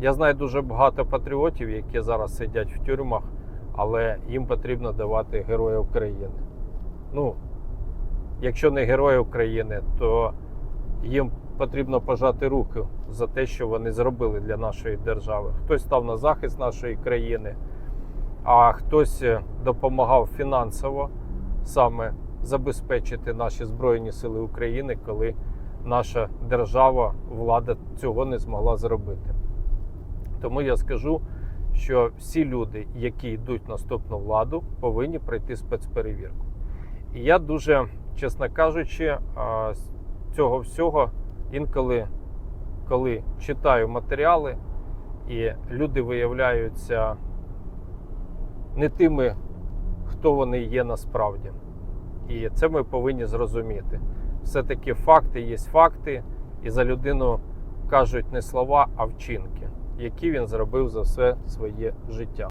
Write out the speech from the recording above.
Я знаю дуже багато патріотів, які зараз сидять в тюрмах, але їм потрібно давати Героя України. Ну, якщо не Герої України, то їм потрібно пожати руки за те, що вони зробили для нашої держави. Хтось став на захист нашої країни, а хтось е, допомагав фінансово саме забезпечити наші Збройні Сили України, коли наша держава, влада цього не змогла зробити. Тому я скажу, що всі люди, які йдуть наступну владу, повинні пройти спецперевірку. І я дуже, чесно кажучи, цього всього інколи, коли читаю матеріали, і люди виявляються не тими, хто вони є насправді. І це ми повинні зрозуміти. Все-таки факти є факти, і за людину кажуть не слова, а вчинки, які він зробив за все своє життя.